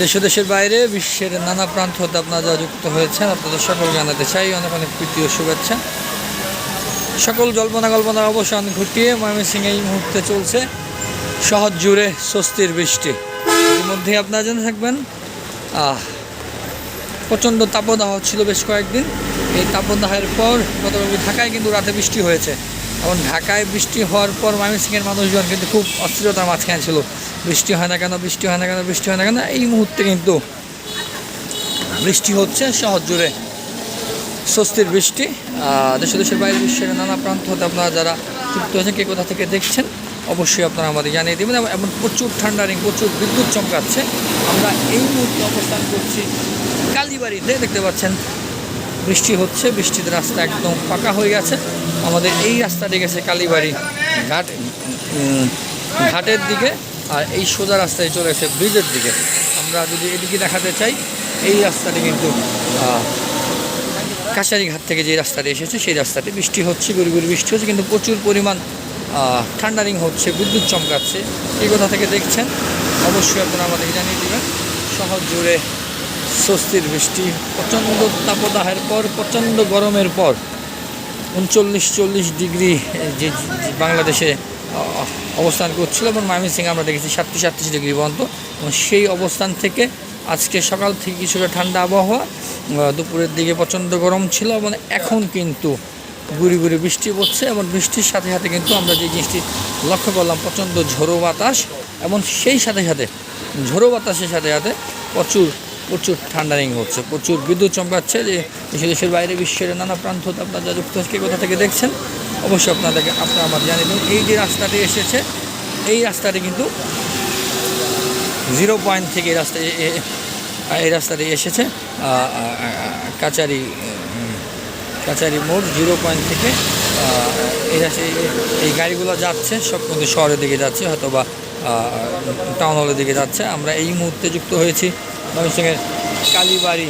দেশ দেশের বাইরে বিশ্বের নানা প্রান্ত হতে আপনারা যুক্ত হয়েছেন, আপনাদের সকল জানাতে চাই অনেক অনেক প্রীতি ও শুভেচ্ছা। সকল জল্পনা কল্পনার অবসান ঘটিয়ে ময়মনসিং এই মুহূর্তে চলছে শহর জুড়ে স্বস্তির বৃষ্টি। ইতিমধ্যে আপনারা জেনে থাকবেন প্রচণ্ড তাপদাহ ছিল বেশ কয়েকদিন। এই তাপদাহের পর গতকাল ঢাকায় কিন্তু রাতে বৃষ্টি হয়েছে। এবং ঢাকায় বৃষ্টি হওয়ার পর ময়মনসিংহের মানুষজন কিন্তু খুব অস্থিরতার মাঝখানে ছিল। বৃষ্টি হয় না কেন, বৃষ্টি হয় না কেন, বৃষ্টি হয় না কেন? এই মুহূর্তে কিন্তু বৃষ্টি হচ্ছে শহর জুড়ে। স্বস্তির বৃষ্টি দেশ দেশের বাইরে বিশ্বের নানা প্রান্ত হতে আপনারা যারা যুক্ত হয়েছেন কে কোথা থেকে দেখছেন, অবশ্যই আপনারা আমাদের জানিয়ে দেবেন। এবং প্রচুর ঠান্ডা রিং প্রচুর বিদ্যুৎ চমকাচ্ছে। আমরা এই মুহূর্তে অবস্থান করছি কালীবাড়িতে। দেখতে পাচ্ছেন, বৃষ্টি হচ্ছে বৃষ্টিতে রাস্তা একদম পাকা হয়ে গেছে। আমাদের এই রাস্তাটি গেছে কালীবাড়ি ঘাট। ঘাটের দিকে আর এই সোজা রাস্তায় চলে গেছে ব্রিজের দিকে। আমরা যদি এদিকে দেখাতে চাই এই রাস্তাটি কিন্তু আহ, কাছারি ঘাট থেকে যে রাস্তাটি এসেছে সেই রাস্তাটি বৃষ্টি হচ্ছে গুড়ি বৃষ্টি হচ্ছে কিন্তু প্রচুর পরিমাণ ঠান্ডারিং হচ্ছে বিদ্যুৎ চমকাচ্ছে। এই কথা থেকে দেখছেন অবশ্যই আপনারা আমাদেরকে জানিয়ে দেবেন শহর জুড়ে স্বস্তির বৃষ্টি প্রচণ্ড তাপদাহের পর প্রচণ্ড গরমের পর উনচল্লিশ চল্লিশ ডিগ্রি যে বাংলাদেশে অবস্থান করছিল এবং ময়মনসিং আমরা দেখেছি সাতটি সাতত্রিশ ডিগ্রি পর্যন্ত। এবং সেই অবস্থান থেকে আজকে সকাল থেকে কিছুটা ঠান্ডা আবহাওয়া দুপুরের দিকে প্রচণ্ড গরম ছিল এবং এখন কিন্তু গুড়ি গুড়ি বৃষ্টি পড়ছে এবং বৃষ্টির সাথে সাথে কিন্তু আমরা যে জিনিসটি লক্ষ্য করলাম, প্রচণ্ড ঝোড়ো বাতাস এবং সেই সাথে সাথে, ঝোড়ো বাতাসের সাথে সাথে প্রচুর প্রচুর ঠান্ডারিং হচ্ছে, প্রচুর বিদ্যুৎ চমকাচ্ছে যে দেশে দেশের বাইরে বিশ্বের নানা প্রান্ত আপনারা যা যুক্ত হচ্ছে কে কোথা থেকে দেখছেন, অবশ্যই আপনাদেরকে আপনারা আমার জানিয়ে দেবেন এই যে রাস্তাটি এসেছে, এই রাস্তাটি কিন্তু জিরো পয়েন্ট থেকে এই রাস্তা এই রাস্তাটি এসেছে কাচারি কাচারি মোড় জিরো পয়েন্ট থেকে এই এই- এই গাড়িগুলো যাচ্ছে, সব কিন্তু শহরের দিকে যাচ্ছে হয়তো বা টাউন হলের দিকে যাচ্ছে। আমরা এই মুহূর্তে যুক্ত হয়েছি ময়মনসিংহের কালীবাড়ি।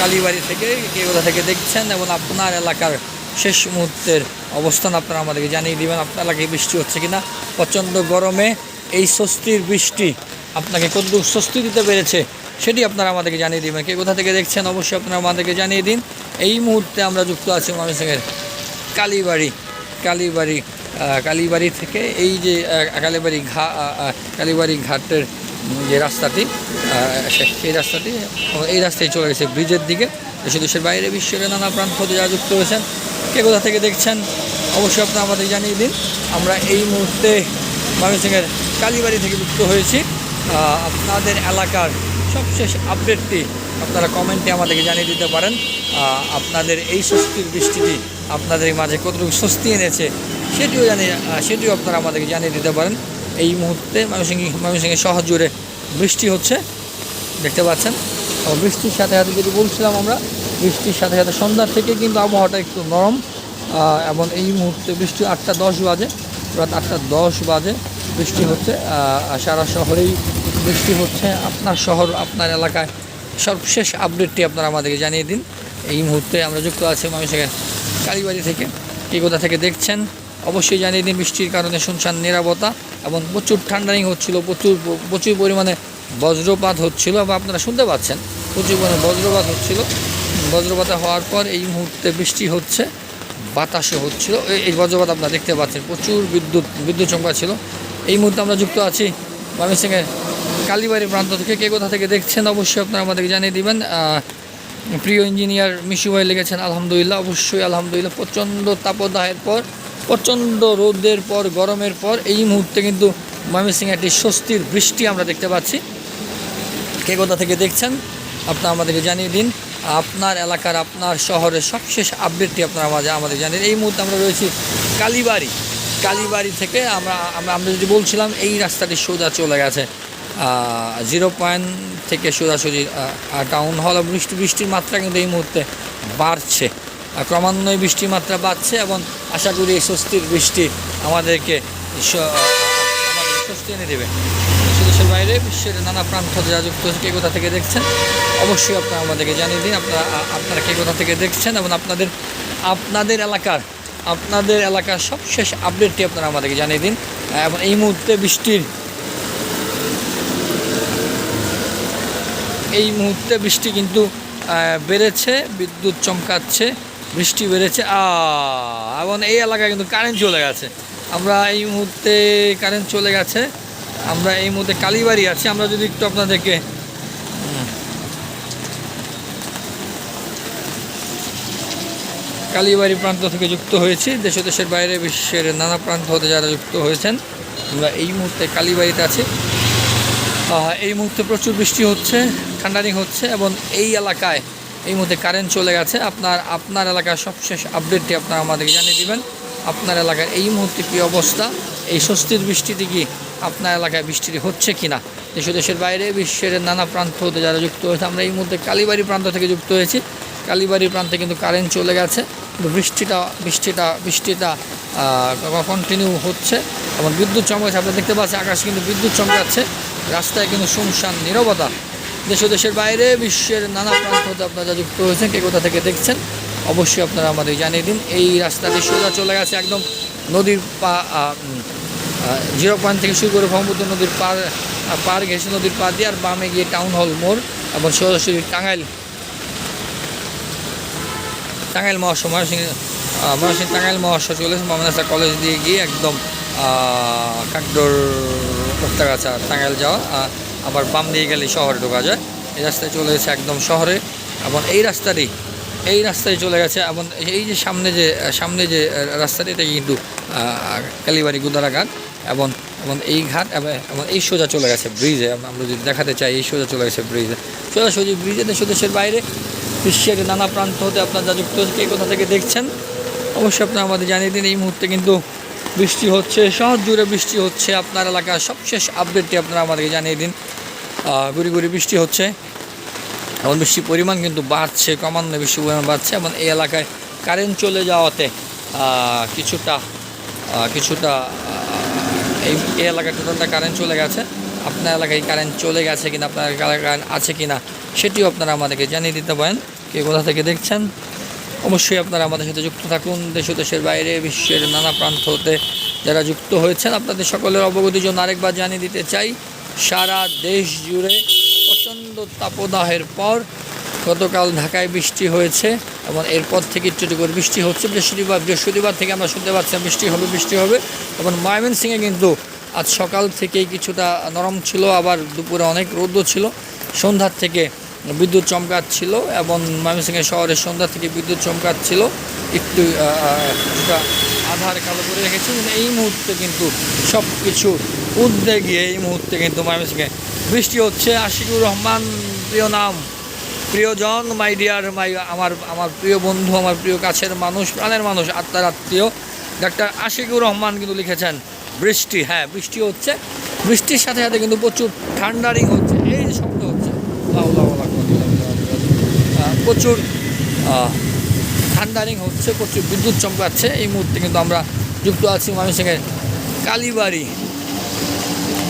কালীবাড়ি থেকে কে কোথা থেকে দেখছেন এবং আপনার এলাকার শেষ মুহূর্তের অবস্থান আপনারা আমাদেরকে জানিয়ে দিবেন। আপনার এলাকায় বৃষ্টি হচ্ছে কিনা? প্রচণ্ড গরমে এই স্বস্তির বৃষ্টি আপনাকে কতটুকু স্বস্তি দিতে পেরেছে সেটি আপনারা আমাদেরকে জানিয়ে দিবেন। কে কোথা থেকে দেখছেন, অবশ্যই আপনারা আমাদেরকে জানিয়ে দিন। এই মুহূর্তে আমরা যুক্ত আছি ময়মনসিংহের কালীবাড়ি। কালীবাড়ি কালীবাড়ি থেকে এই যে কালীবাড়ি ঘা কালীবাড়ি ঘাটের যে রাস্তাটি সেই রাস্তাটি এই রাস্তায় চলে গেছে ব্রিজের দিকে। দেশে দেশের বাইরে বিশ্বের নানা প্রান্ত যারা যুক্ত হয়েছেন, কে কোথা থেকে দেখছেন অবশ্যই আপনারা আমাদের জানিয়ে দিন। আমরা এই মুহূর্তে ময়মনসিংহের কালীবাড়ি থেকে যুক্ত হয়েছি। আপনাদের এলাকার সবশেষ আপডেটটি আপনারা কমেন্টে আমাদেরকে জানিয়ে দিতে পারেন। আপনাদের এই স্বস্তির বৃষ্টিটি আপনাদের মাঝে কতটুকু স্বস্তি এনেছে, সেটিও জানিয়ে সেটিও আপনারা আমাদেরকে জানিয়ে দিতে পারেন। এই মুহূর্তে ময়মনসিংহ ময়মনসিংহের শহর জুড়ে বৃষ্টি হচ্ছে, দেখতে পাচ্ছেন। বৃষ্টির সাথে সাথে যদি বলছিলাম আমরা, বৃষ্টির সাথে সাথে সন্ধ্যার থেকে কিন্তু আবহাওয়াটা একটু নরম এবং এই মুহূর্তে বৃষ্টি আটটা দশ বাজে, রাত আটটা দশ বাজে, বৃষ্টি হচ্ছে সারা শহরেই বৃষ্টি হচ্ছে। আপনার শহর, আপনার এলাকায় সর্বশেষ আপডেটটি আপনারা আমাদেরকে জানিয়ে দিন। এই মুহূর্তে আমরা যুক্ত আছি ময়মনসিংহের কালীবাড়ি থেকে। কে কোথা থেকে দেখছেন? অবশ্যই জানিয়ে দিন বৃষ্টির কারণে শুনশান নিরাপত্তা এবং প্রচুর ঠান্ডারিং হচ্ছিল, প্রচুর প্রচুর পরিমাণে বজ্রপাত হচ্ছিল বা আপনারা শুনতে পাচ্ছেন, প্রচুর পরিমাণে বজ্রপাত হচ্ছিল। বজ্রপাত হওয়ার পর এই মুহূর্তে বৃষ্টি হচ্ছে, বাতাসও হচ্ছিল। এই- এই বজ্রপাত আপনারা দেখতে পাচ্ছেন, প্রচুর বিদ্যুৎ বিদ্যুৎ চমকা ছিল। এই মুহূর্তে আমরা যুক্ত আছি ময়মনসিংহের কালীবাড়ি প্রান্ত থেকে। কে কোথা থেকে দেখছেন অবশ্যই আপনারা আমাদেরকে জানিয়ে দিবেন। প্রিয় ইঞ্জিনিয়ার মিশু ভাই লিখেছেন, আলহামদুলিল্লাহ। অবশ্যই আলহামদুলিল্লাহ। প্রচণ্ড তাপদাহের পর প্রচণ্ড রোদের পর, গরমের পর, এই মুহূর্তে কিন্তু ময়মনসিংহে একটি স্বস্তির বৃষ্টি আমরা দেখতে পাচ্ছি। কে কোথা থেকে দেখছেন? আপনারা আমাদেরকে জানিয়ে দিন। আপনার এলাকার, আপনার শহরের সবশেষ আপডেটটি আপনারা আমাদের আমাদের জানিয়ে দিন। এই মুহূর্তে আমরা রয়েছি কালীবাড়ি। কালীবাড়ি থেকে আমরা আমরা যদি বলছিলাম, এই রাস্তাটি সোজা চলে গেছে। জিরো পয়েন্ট থেকে সোজাসুজি টাউন হল বৃষ্টি বৃষ্টির মাত্রা কিন্তু এই মুহূর্তে বাড়ছে। ক্রমান্বয়ে বৃষ্টির মাত্রা বাড়ছে এবং আশা করি স্বস্তির বৃষ্টি আমাদেরকে আমাদের স্বস্তি এনে দেবে। দেশের বাইরে বিশ্বের নানা প্রান্ত যারা যুক্ত কে কোথা থেকে দেখছেন? অবশ্যই আপনারা আমাদেরকে জানিয়ে দিন, আপনারা আপনারা কে কোথা থেকে দেখছেন এবং আপনাদের আপনাদের এলাকার আপনাদের এলাকার সবশেষ আপডেটটি আপনারা আমাদেরকে জানিয়ে দিন। এবং এই মুহূর্তে বৃষ্টির, এই মুহূর্তে বৃষ্টি কিন্তু বেড়েছে, বিদ্যুৎ চমকাচ্ছে। বৃষ্টি বেড়েছে। এবং এই এলাকায় কিন্তু কারেন্ট চলে গেছে। আমরা এই মুহূর্তে কারেন্ট চলে গেছে। আমরা এই মুহূর্তে কালীবাড়ি আছি। আমরা যদি একটু আপনাদেরকে, কালীবাড়ি প্রান্ত থেকে যুক্ত হয়েছি। দেশ দেশের বাইরে বিশ্বের নানা প্রান্ত হতে যারা যুক্ত হয়েছেন, আমরা এই মুহূর্তে কালীবাড়িতে আছি। এই মুহূর্তে প্রচুর বৃষ্টি হচ্ছে ঠান্ডানি হচ্ছে এবং এই এলাকায় এই মুহূর্তে কারেন্ট চলে গেছে। আপনার আপনার এলাকার সবশেষ আপডেটটি আপনারা আমাদেরকে জানিয়ে দেবেন। আপনার এলাকার এই মুহূর্তে কী অবস্থা? এই স্বস্তির বৃষ্টিটি কি আপনার এলাকায় বৃষ্টিটি হচ্ছে কি না দেশ দেশের বাইরে বিশ্বের নানা প্রান্ত হতে যারা যুক্ত হয়েছে, আমরা এই মুহূর্তে কালীবাড়ি প্রান্ত থেকে যুক্ত হয়েছি। কালীবাড়ি প্রান্তে কিন্তু কারেন্ট চলে গেছে। বৃষ্টিটা বৃষ্টিটা বৃষ্টিটা কন্টিনিউ হচ্ছে এবং বিদ্যুৎ চমকাচ্ছে আপনারা দেখতে পাচ্ছেন, আকাশ কিন্তু বিদ্যুৎ চমকাচ্ছে। রাস্তায় কিন্তু শুনশান, নীরবতা। দেশ দেশের বাইরে, বিশ্বের নানা প্রান্ত হতে আপনারা যুক্ত হয়েছেন, কে কোথা থেকে দেখছেন, অবশ্যই আপনারা আমাদের জানিয়ে দিন। এই রাস্তাটি সোজা চলে গেছে একদম নদীর পা জিরো পয়েন্ট থেকে শুরু করে ব্রহ্মপুত্র নদীর পার পার ঘেসে নদীর পার দিয়ে আর বামে গিয়ে টাউন হল মোড় এবং সরাসরি টাঙ্গাইল টাঙ্গাইল মহাশয় ময়মনসিংহ ময়মনসিংহ টাঙ্গাইল মহাশয় চলেছে মামনাসা কলেজ দিয়ে গিয়ে একদম কাকডোর মুক্তাগাছা টাঙ্গাইল যাওয়া। আবার বাম দিয়ে গেলে শহরে ঢোকা যায়। এই রাস্তায় চলে গেছে একদম শহরে। এবং এই রাস্তাটি, এই রাস্তায় চলে গেছে এবং এই যে সামনে যে সামনে যে রাস্তাটি, এটা কিন্তু কালীবাড়ি গুদারা ঘাট এবং এবং এই ঘাট এবং এই সোজা চলে গেছে ব্রিজে। আমরা যদি দেখাতে চাই, এই সোজা চলে গেছে ব্রিজে। সোজাসুজি ব্রিজে দেশ দেশের বাইরে। বিশ্বের নানা প্রান্ত হতে আপনারা যা যুক্ত কে কোথা থেকে দেখছেন, অবশ্যই আপনারা আমাদের জানিয়ে দিন। এই মুহূর্তে কিন্তু বৃষ্টি হচ্ছে, শহর জুড়ে বৃষ্টি হচ্ছে। আপনার এলাকার সবশেষ আপডেটটি আপনারা আমাদেরকে জানিয়ে দিন। গুড়ি গুড়ি বৃষ্টি হচ্ছে। এবং বৃষ্টির পরিমাণ কিন্তু বাড়ছে, ক্রমান্বয়ে বৃষ্টির পরিমাণ বাড়ছে। এবং এই এলাকায় কারেন্ট চলে যাওয়াতে কিছুটা কিছুটা এই এই এলাকায় টোটালটা কারেন্ট চলে গেছে। আপনার এলাকায় কারেন্ট চলে গেছে কিনা, আপনার এলাকায় কারেন্ট আছে কিনা, সেটিও আপনারা আমাদেরকে জানিয়ে দিতে পারেন। কে কোথা থেকে দেখছেন? অবশ্যই আপনারা আমাদের সাথে যুক্ত থাকুন। দেশ দেশের বাইরে, বিশ্বের নানা প্রান্ত হতে যারা যুক্ত হয়েছেন, আপনাদের সকলের অবগতির জন্য আরেকবার জানিয়ে দিতে চাই, সারা দেশ জুড়ে প্রচণ্ড তাপদাহের পর গতকাল ঢাকায় বৃষ্টি হয়েছে এবং এরপর থেকে একটু করে বৃষ্টি হচ্ছে। বৃহস্পতিবার বৃহস্পতিবার থেকে আমরা শুনতে পাচ্ছিলাম বৃষ্টি হবে বৃষ্টি হবে এবং ময়মনসিংহে কিন্তু আজ সকাল থেকেই কিছুটা নরম ছিল, আবার দুপুরে অনেক রৌদ্র ছিল। সন্ধ্যার থেকে বিদ্যুৎ চমকাচ্ছিল এবং ময়মনসিংহ শহরের সন্ধ্যা থেকে বিদ্যুৎ চমকাচ্ছিল। একটু কিছুটা আধার কালো করে রেখেছে। এবং এই মুহূর্তে কিন্তু সব কিছু উদ্যোগে গিয়ে এই মুহূর্তে কিন্তু ময়মনসিংহে বৃষ্টি হচ্ছে। আশিকুর রহমান, প্রিয় নাম, প্রিয়জন, মাই ডিয়ার, মাই আমার আমার প্রিয় বন্ধু, আমার প্রিয় কাছের মানুষ, প্রাণের মানুষ আত্মার আত্মীয় ডাক্তার আশিকুর রহমান কিন্তু লিখেছেন, বৃষ্টি হ্যাঁ বৃষ্টি হচ্ছে। বৃষ্টির সাথে সাথে কিন্তু প্রচুর ঠান্ডারিং হচ্ছে। প্রচুর আহ, ঠান্ডারিং হচ্ছে প্রচুর বিদ্যুৎ চমকাচ্ছে। এই মুহূর্তে কিন্তু আমরা যুক্ত আছি ময়মনসিংহের কালীবাড়ি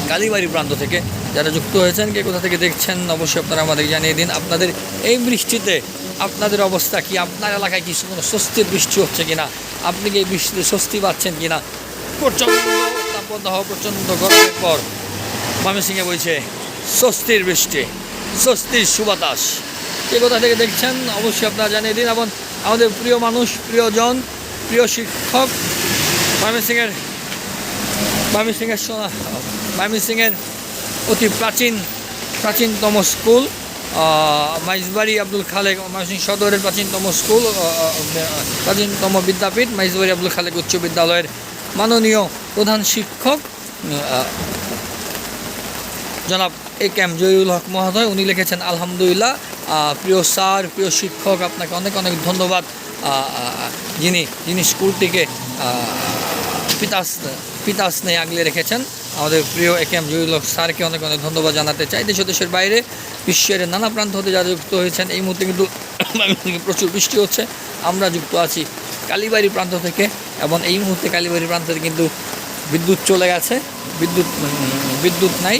কালীবাড়ি প্রান্ত থেকে। যারা যুক্ত হয়েছেন কে কোথা থেকে দেখছেন অবশ্যই আপনারা আমাদের জানিয়ে দিন। আপনাদের এই বৃষ্টিতে আপনাদের অবস্থা কি? আপনার এলাকায় কি কোনো স্বস্তির বৃষ্টি হচ্ছে কিনা? আপনি কি এই বৃষ্টিতে স্বস্তি পাচ্ছেন কিনা? প্রচণ্ড তাপদাহ প্রচণ্ড গরমের পর ময়মনসিংহে বলছে স্বস্তির বৃষ্টি স্বস্তির সুবাতাস। কে কোথা থেকে দেখছেন, অবশ্যই আপনারা জানিয়ে দিন এবং আমাদের প্রিয় মানুষ, প্রিয়জন, প্রিয় শিক্ষক ময়মনসিংহের ময়মনসিংহের ময়মনসিংহের অতি প্রাচীন, প্রাচীনতম স্কুল মাইজবাড়ি আব্দুল খালেক ময়মনসিংহ সদরের প্রাচীনতম স্কুল প্রাচীনতম বিদ্যাপীঠ, মাইজবাড়ি আব্দুল খালেক উচ্চ বিদ্যালয়ের মাননীয় প্রধান শিক্ষক জনাব এ ক্যাম জয়ুল হক মহোদয়, উনি লিখেছেন, আলহামদুলিল্লাহ। প্রিয় স্যার, প্রিয় শিক্ষক, আপনাকে অনেক অনেক ধন্যবাদ। যিনি যিনি স্কুলটিকে পিতাস পিতা পিতা স্নেহে আগলে রেখেছেন। আমাদের প্রিয় এ কে এম জয়ুল স্যারকে অনেক অনেক ধন্যবাদ জানাতে চাই। দেশ দেশের বাইরে বিশ্বের নানা প্রান্ত হতে যারা যুক্ত হয়েছেন, এই মুহূর্তে কিন্তু প্রচুর বৃষ্টি হচ্ছে। আমরা যুক্ত আছি কালীবাড়ি প্রান্ত থেকে এবং এই মুহূর্তে কালীবাড়ি প্রান্ত কিন্তু বিদ্যুৎ চলে গেছে। বিদ্যুৎ বিদ্যুৎ নাই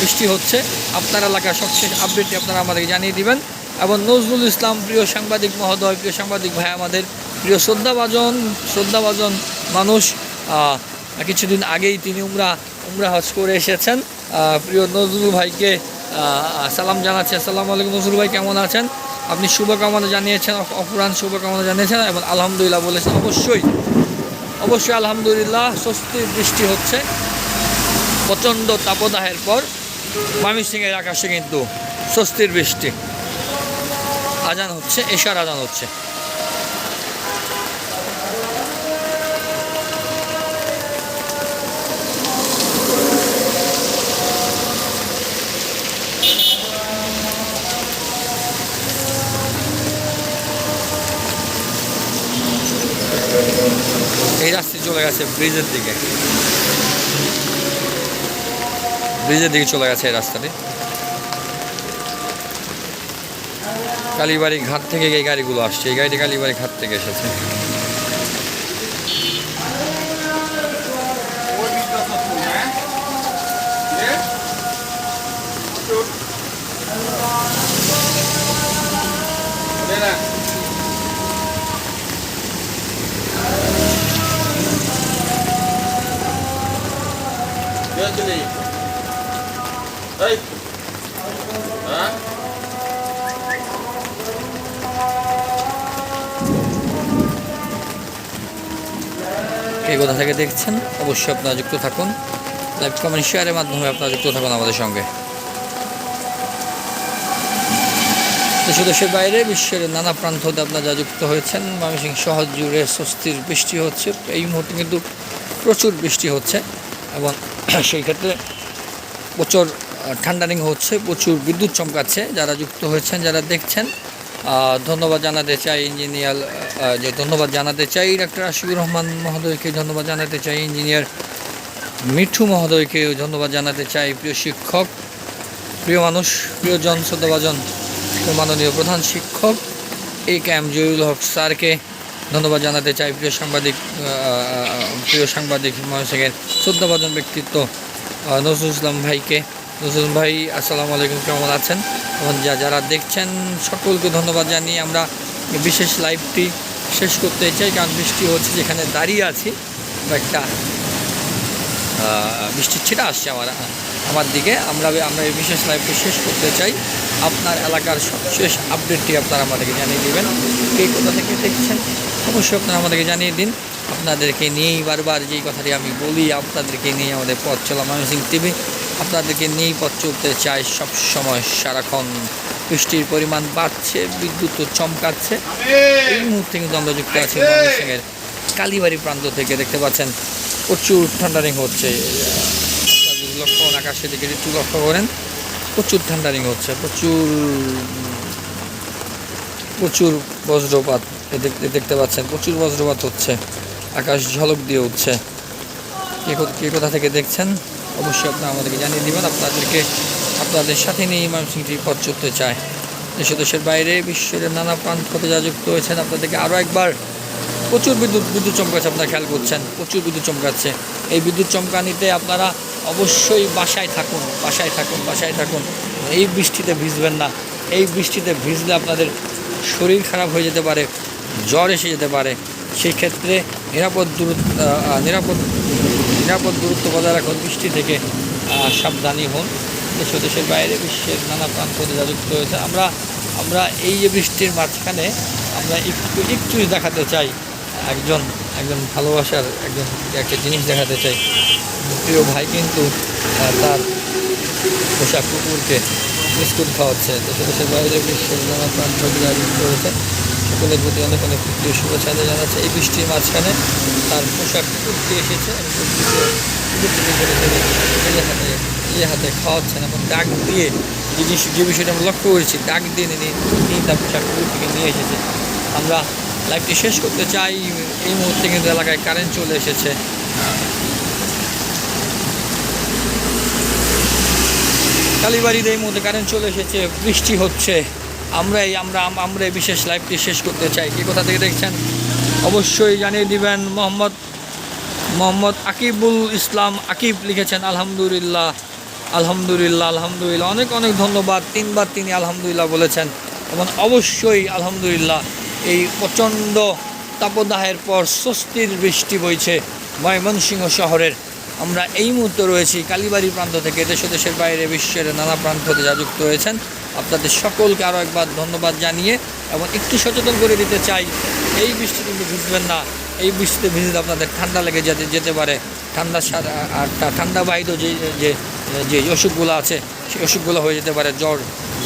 বৃষ্টি হচ্ছে। আপনার এলাকার সবশেষ আপডেটটি আপনারা আমাদেরকে জানিয়ে দিবেন। এবং নজরুল ইসলাম, প্রিয় সাংবাদিক মহোদয়, প্রিয় সাংবাদিক ভাই, আমাদের প্রিয় শ্রদ্ধাভাজন শ্রদ্ধাভাজন মানুষ কিছুদিন আগেই তিনি উমরা উমরা হজ করে এসেছেন। প্রিয় নজরুল ভাইকে সালাম জানাচ্ছি। আসসালামু আলাইকুম নজরুল ভাই, কেমন আছেন? আপনি শুভকামনা জানিয়েছেন অপ- অপরাণ শুভকামনা জানিয়েছেন এবং আলহামদুলিল্লাহ বলেছেন অবশ্যই অবশ্যই আলহামদুলিল্লাহ, স্বস্তির বৃষ্টি হচ্ছে। প্রচণ্ড তাপদাহের পর ময়মনসিংহের আকাশে কিন্তু স্বস্তির বৃষ্টি। আজান হচ্ছে, এশার আজান হচ্ছে। এই রাস্তায় চলে গেছে ব্রিজের দিকে। ব্রিজের দিকে চলে গেছে এই রাস্তাটি। কালীবাড়ি ঘাট থেকে এই গাড়িগুলো আসছে। এই গাড়িটি কালীবাড়ি ঘাট থেকে এসেছে। Hả? কে কোথা থেকে দেখছেন? অবশ্যই আপনারা যুক্ত থাকুন। লাইভ কমেন্ট শেয়ারের মাধ্যমে আপনারা যুক্ত থাকুন আমাদের সঙ্গে। দেশ দেশের বাইরে বিশ্বের নানা প্রান্ত হতে আপনারা যা যুক্ত হয়েছেন, ময়মনসিংহ শহর জুড়ে স্বস্তির বৃষ্টি হচ্ছে। এই মুহূর্তে কিন্তু প্রচুর বৃষ্টি হচ্ছে এবং সেই ক্ষেত্রে প্রচুর ঠান্ডারিং হচ্ছে, প্রচুর বিদ্যুৎ চমকাচ্ছে, যারা যুক্ত হয়েছেন, যারা দেখছেন ধন্যবাদ জানাতে চাই ইঞ্জিনিয়ার যে ধন্যবাদ জানাতে চাই ডাক্তার আশিকুর রহমান মহোদয়কে, ধন্যবাদ জানাতে চাই ইঞ্জিনিয়ার মিঠু মহোদয়কে, ধন্যবাদ জানাতে চাই প্রিয় শিক্ষক, প্রিয় মানুষ প্রিয়জন শ্রদ্ধাভাজন, প্রিয় মাননীয় প্রধান শিক্ষক, এ ক্যাম জহিরুল হক স্যারকে ধন্যবাদ জানাতে চাই প্রিয় সাংবাদিক প্রিয় সাংবাদিক মহাশয়ের শ্রদ্ধাভাজন ব্যক্তিত্ব নজরুল ইসলাম ভাইকে। নজরুল ভাই, আসসালামু আলাইকুম, কেমন আছেন? এবং যা যারা দেখছেন, সকলকে ধন্যবাদ জানিয়ে আমরা বিশেষ লাইভটি শেষ করতে চাই। কারণ বৃষ্টি হচ্ছে, যেখানে দাঁড়িয়ে আছি একটা বৃষ্টির ছিটা আসছে আমার আমার দিকে। আমরা আমরা এই বিশেষ লাইভটি শেষ করতে চাই। আপনার এলাকার শেষ আপডেটটি আপনারা আমাদেরকে জানিয়ে দেবেন। কে কোথা থেকে দেখছেন, অবশ্যই আপনারা আমাদেরকে জানিয়ে দিন। আপনাদেরকে নিয়েই বারবার যেই কথাটি আমি বলি, আপনাদেরকে নিয়ে আমাদের পথ চলা ময়মনসিং টিভি, আপনাদেরকে নিয়েই পথ চলতে চাই সবসময় সারাক্ষণ। বৃষ্টির পরিমাণ বাড়ছে, বিদ্যুৎ চমকাচ্ছে। এই মুহূর্তে কিন্তু আমরা যুক্ত আছি ময়মনসিংহের কালীবাড়ি প্রান্ত থেকে, দেখতে পাচ্ছেন প্রচুর ঠান্ডারিং হচ্ছে। আপনারা লক্ষ্য আকাশের দিকে একটু লক্ষ্য করেন, প্রচুর ঠান্ডারিং হচ্ছে, প্রচুর প্রচুর বজ্রপাত দেখতে পাচ্ছেন, প্রচুর বজ্রপাত হচ্ছে। আকাশ ঝলক দিয়ে উঠছে। কে কো- কোথা থেকে দেখছেন? অবশ্যই আপনারা আমাদেরকে জানিয়ে দেবেন। আপনাদেরকে আপনাদের সাথে নিয়ে ময়মনসিংহটি পথ চলতে চায়। দেশে দেশের বাইরে বিশ্বের নানা প্রান্ত হতে যা যুক্ত হয়েছেন। আপনাদেরকে আরও একবার প্রচুর বিদ্যুৎ বিদ্যুৎ চমকাচ্ছে, আপনারা খেয়াল করছেন। প্রচুর বিদ্যুৎ চমকাচ্ছে। এই বিদ্যুৎ চমকানিতে আপনারা অবশ্যই বাসায় থাকুন বাসায় থাকুন বাসায় থাকুন। এই বৃষ্টিতে ভিজবেন না। এই বৃষ্টিতে ভিজলে আপনাদের শরীর খারাপ হয়ে যেতে পারে, জ্বর এসে যেতে পারে। সেই ক্ষেত্রে নিরাপদ দূরত্ব নিরাপদ নিরাপদ দূরত্ব বজায় রাখুন বৃষ্টি থেকে সাবধানী হন। দেশ দেশের বাইরে বিশ্বের নানা প্রান্ত যুক্ত হয়েছে। আমরা আমরা এই যে বৃষ্টির মাঝখানে আমরা একটু একটু দেখাতে চাই একজন একজন ভালোবাসার, একজন, একটা জিনিস দেখাতে চাই। প্রিয় ভাই কিন্তু তার পোশাক কুকুরকে বিস্কুট খাওয়াচ্ছে। দেশে দেশের বাইরে বিশ্বের নানা প্রান্ত যুক্ত হয়েছে। সকলের প্রতি অনেক অনেক প্রিয় শুভেচ্ছা জানাচ্ছে। এই বৃষ্টির মাঝখানে তার পোশাক কুকুরটি এসেছে নিজের হাতে খাওয়াচ্ছেন এবং ডাক দিয়ে যে জিনিস, যে বিষয়টা আমরা লক্ষ্য করেছি, ডাক দিয়ে তিনি তিনি তার পোশাক কুকুরটিকে নিয়ে এসেছে। আমরা লাইফটি শেষ করতে চাই। এই মুহূর্তে কিন্তু এলাকায় কারেন্ট চলে এসেছে। কালীবাড়িতে এই মুহূর্তে কারেন্ট চলে এসেছে। বৃষ্টি হচ্ছে। আমরাই, আমরা, আম- আমরা এই বিশেষ লাইভটি শেষ করতে চাই। কে কোথা থেকে দেখছেন? অবশ্যই জানিয়ে দিবেন, মোহাম্মদ মোহাম্মদ আকিবুল ইসলাম আকিব লিখেছেন, আলহামদুলিল্লাহ আলহামদুলিল্লাহ আলহামদুলিল্লাহ। অনেক অনেক ধন্যবাদ, তিনবার তিনি আলহামদুলিল্লাহ বলেছেন। এবং অবশ্যই আলহামদুলিল্লাহ, এই প্রচণ্ড তাপদাহের পর স্বস্তির বৃষ্টি বইছে ময়মনসিংহ শহরের। আমরা এই মুহূর্তে রয়েছি কালীবাড়ি প্রান্ত থেকে দেশ দেশের বাইরে বিশ্বের নানা প্রান্ত যা যুক্ত হয়েছেন। আপনাদের সকলকে আরও একবার ধন্যবাদ জানিয়ে এবং একটু সচেতন করে দিতে চাই। এই বৃষ্টি কিন্তু ভিজবেন না। এই বৃষ্টিতে ভিজলে আপনাদের ঠান্ডা লেগে যেতে যেতে পারে। ঠান্ডা আর ঠান্ডা বাহিত যে যে যে অসুখগুলো আছে, সেই অসুখগুলো হয়ে যেতে পারে। জ্বর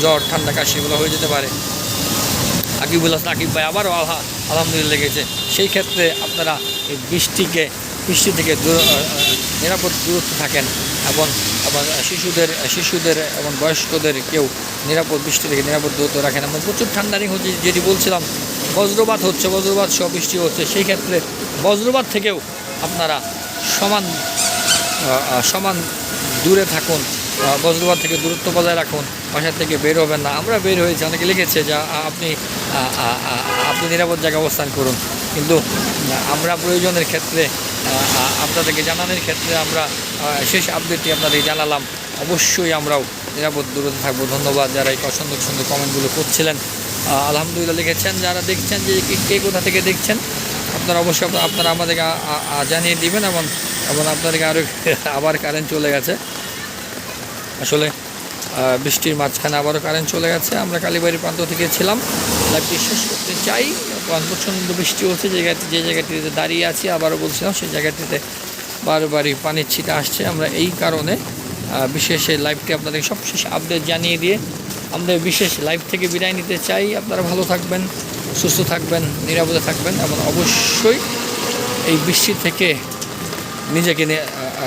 জ্বর, ঠান্ডা কাশিগুলো হয়ে যেতে পারে। আকিবুল হাসান আকিব ভাই আবারও আলহা আলহামদুলিল্লাহ লেগেছে। সেই ক্ষেত্রে আপনারা এই বৃষ্টিকে বৃষ্টি থেকে নিরাপদ দূরত্ব থাকেন এবং এবং শিশুদের শিশুদের এবং বয়স্কদের কেউ নিরাপদ বৃষ্টি থেকে নিরাপদ দূরত্ব রাখেন এবং প্রচুর ঠান্ডারিং হচ্ছে, যেটি বলছিলাম, বজ্রপাত হচ্ছে, বজ্রপাত সহ বৃষ্টি হচ্ছে। সেই ক্ষেত্রে বজ্রপাত থেকেও আপনারা সমান সমান দূরে থাকুন বজ্রপাত থেকে দূরত্ব বজায় রাখুন বাসার থেকে বের হবেন না। আমরা বের হয়েছি, অনেকে লিখেছে যে আপনি আপনি নিরাপদ জায়গায় অবস্থান করুন। কিন্তু আমরা প্রয়োজনের ক্ষেত্রে আপনাদেরকে জানানোর ক্ষেত্রে আমরা শেষ আপডেটটি আপনাদের জানালাম। অবশ্যই আমরাও নিরাপদ দূরত্বে থাকব। ধন্যবাদ যারা এই সুন্দর সুন্দর কমেন্টগুলো করছিলেন। আলহামদুলিল্লাহ লিখেছেন, যারা দেখছেন যে কে- কোথা থেকে দেখছেন, আপনারা অবশ্যই আপনারা- আমাদেরকে জানিয়ে দিবেন এবং এবং আপনাদেরকে আরও আবার কারেন্ট চলে গেছে। আসলে বৃষ্টির মাঝখানে আবারও কারেন্ট চলে গেছে। আমরা কালীবাড়ির প্রান্ত থেকে ছিলাম। শেষ করতে চাই। প্রচণ্ড বৃষ্টি হচ্ছে, যে জায়গাটি যে জায়গাটিতে দাঁড়িয়ে আছি, আবারও বলছিলাম, সেই জায়গাটিতে বারবারই পানির ছিটা আসছে। আমরা এই কারণে বিশেষ লাইভটি আপনাদের সবশেষ আপডেট জানিয়ে দিয়ে আমরা বিশেষ লাইভ থেকে বিদায় নিতে চাই। আপনারা ভালো থাকবেন, সুস্থ থাকবেন, নিরাপদে থাকবেন এবং অবশ্যই এই বৃষ্টি থেকে নিজেকে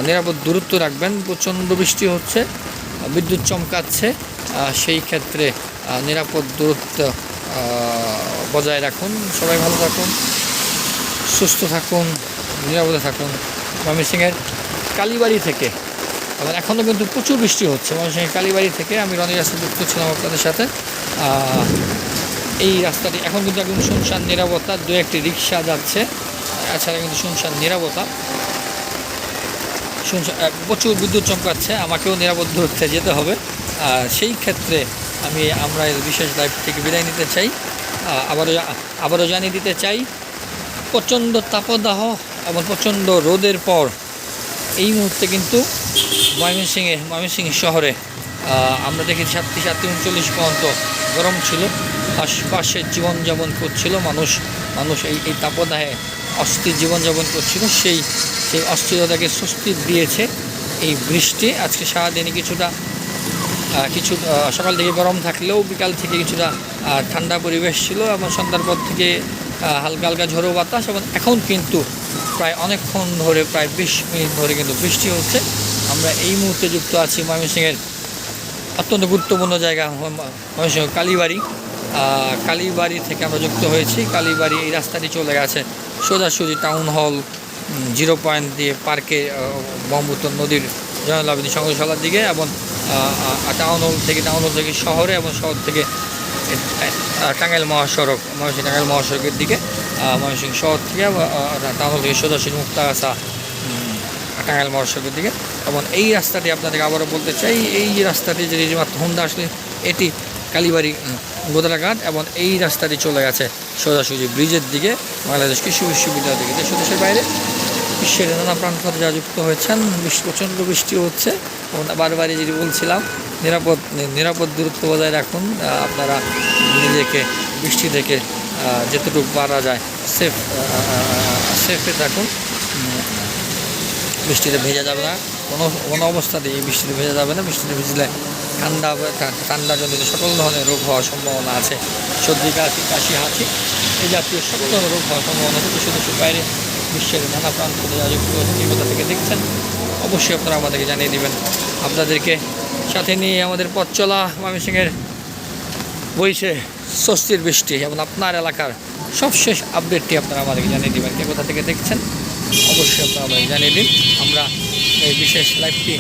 নিরাপদ দূরত্ব রাখবেন। প্রচণ্ড বৃষ্টি হচ্ছে, বিদ্যুৎ চমকাচ্ছে সেই ক্ষেত্রে নিরাপদ দূরত্ব বজায় রাখুন, সবাই ভালো থাকুন, সুস্থ থাকুন, নিরাপদে থাকুন। ময়মনসিংহের কালীবাড়ি থেকে, আবার এখনও কিন্তু প্রচুর বৃষ্টি হচ্ছে। ময়মনসিংহের কালীবাড়ি থেকে আমি রনি রাস্তা যুক্ত ছিলাম আপনাদের সাথে। এই রাস্তাটি এখন কিন্তু একদম শুনশান নিরাপত্তা, দু একটি রিক্সা যাচ্ছে। এছাড়া কিন্তু শুনশান নিরাপত্তা। প্রচুর বিদ্যুৎ চমকাচ্ছে, আমাকেও নিরাপদ দূরত্বে যেতে হবে। সেই ক্ষেত্রে আমি আমরা বিশেষ লাইফ থেকে বিদায় নিতে চাই। আবারও আবারও জানিয়ে দিতে চাই, প্রচণ্ড তাপদাহ এবং প্রচণ্ড রোদের পর এই মুহূর্তে কিন্তু ময়মনসিংহে, ময়মনসিংহ শহরে আমরা দেখি সাতটি সাতটি উনচল্লিশ পর্যন্ত গরম ছিল। আশপাশে জীবনযাপন করছিল মানুষ মানুষ এই এই তাপদাহে অস্থির জীবনযাপন করছিল। সেই সেই অস্থিরতাকে স্বস্তি দিয়েছে এই বৃষ্টি। আজকে সারাদিনে কিছুটা কিছু সকাল থেকে গরম থাকলেও বিকাল থেকে কিছুটা ঠান্ডা পরিবেশ ছিল এবং সন্ধ্যার পর থেকে হালকা হালকা ঝোড়ো বাতাস এবং এখন কিন্তু প্রায় অনেকক্ষণ ধরে, প্রায় বিশ মিনিট ধরে কিন্তু বৃষ্টি হচ্ছে। আমরা এই মুহূর্তে যুক্ত আছি ময়মনসিংহের অত্যন্ত গুরুত্বপূর্ণ জায়গা ময়মনসিংহ কালীবাড়ি। কালীবাড়ি থেকে আমরা যুক্ত হয়েছি। কালীবাড়ি এই রাস্তাটি চলে গেছে সোজাসুজি টাউন হল জিরো পয়েন্ট দিয়ে পার্কে ব্রহ্মপুত্র নদীর জয়নাল আবেদী সংগ্রহশালার দিকে এবং টাউন হল থেকে টাউন হল থেকে শহরে এবং শহর থেকে টাঙ্গাইল মহাসড়ক ময়মনসিংহ টাঙ্গাইল মহাসড়কের দিকে আহ, ময়মনসিংহ শহর থেকে টাউন হল থেকে মুক্তাগাছা উম, টাঙ্গাইল মহাসড়কের দিকে। এবং এই রাস্তাটি আপনাদেরকে আবারও বলতে চাই এই রাস্তাটি যে মাত্র হোন্ডা আসলে এটি কালীবাড়ি গোদারাঘাট এবং এই রাস্তাটি চলে গেছে সোজাসুজি ব্রিজের দিকে বাংলাদেশ কৃষি বিশ্ববিদ্যালয় দিকে। দেশ দেশের বাইরে বিশ্বের নানা প্রান্ত যা যুক্ত হয়েছেন প্রচণ্ড বৃষ্টি হচ্ছে। বারবারই যেটি বলছিলাম, নিরাপদ নিরাপদ দূরত্ব বজায় রাখুন। আপনারা নিজেকে, বৃষ্টি থেকে যেতটুকু পারা যায়, সেফ সেফে থাকুন। বৃষ্টিতে ভেজা যাবে না। কোনো কোনো অবস্থাতেই বৃষ্টিতে ভেজা যাবে না। বৃষ্টিতে ভিজলে ঠান্ডা ঠান্ডা ঠান্ডাজনিত সকল ধরনের রোগ হওয়ার সম্ভাবনা আছে। সর্দি, কাশি কাশি, হাঁচি, এই জাতীয় সকল ধরনের রোগ হওয়ার সম্ভাবনা আছে। দেশের বাইরে বিশ্বের নানা প্রান্ত যুক্ত কোথা থেকে দেখছেন, অবশ্যই আপনারা আমাদেরকে জানিয়ে দেবেন। আপনাদেরকে সাথে নিয়ে আমাদের পথ চলা ময়মনসিংহের বইছে স্বস্তির বৃষ্টি এবং আপনার এলাকার সবশেষ আপডেটটি আপনারা আমাদেরকে জানিয়ে দেবেন। কে কোথা থেকে দেখছেন, অবশ্যই আপনারা আমাদেরকে জানিয়ে দিন। আমরা এই বিশেষ লাইভটি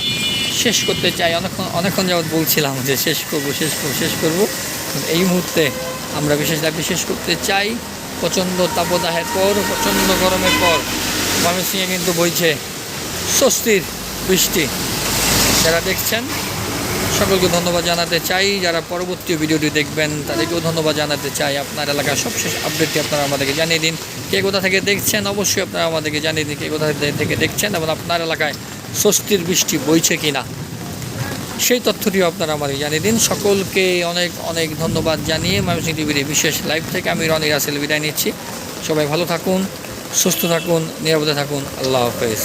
শেষ করতে চাই। অনেকক্ষণ অনেকক্ষণ যাবৎ বলছিলাম যে শেষ করব শেষ করব শেষ করব। এই মুহূর্তে আমরা বিশেষ লাইভটি শেষ করতে চাই প্রচণ্ড তাপদাহের পর, প্রচণ্ড গরমের পর ময়মনসিংহে কিন্তু বইছে। স্বস্তির বৃষ্টি। যারা দেখছেন, সকলকে ধন্যবাদ জানাতে চাই। যারা পরবর্তী ভিডিওটি দেখবেন, তাদেরকেও ধন্যবাদ জানাতে চাই। আপনার এলাকার সবশেষ আপডেটটি আপনারা আমাদেরকে জানিয়ে দিন। কে কোথা থেকে দেখছেন, অবশ্যই আপনারা আমাদেরকে জানিয়ে দিন কে কোথা থেকে দেখছেন এবং আপনার এলাকায় স্বস্তির বৃষ্টি বইছে কিনা। সেই তথ্যটিও আপনারা আমাদের জানিয়ে দিন। সকলকে অনেক অনেক ধন্যবাদ জানিয়ে মানুষের টিভির বিশেষ লাইভ থেকে আমি রনি রাসেল বিদায় নিচ্ছি। সবাই ভালো থাকুন, সুস্থ থাকুন, নিরাপদে থাকুন। আল্লাহ হাফেজ।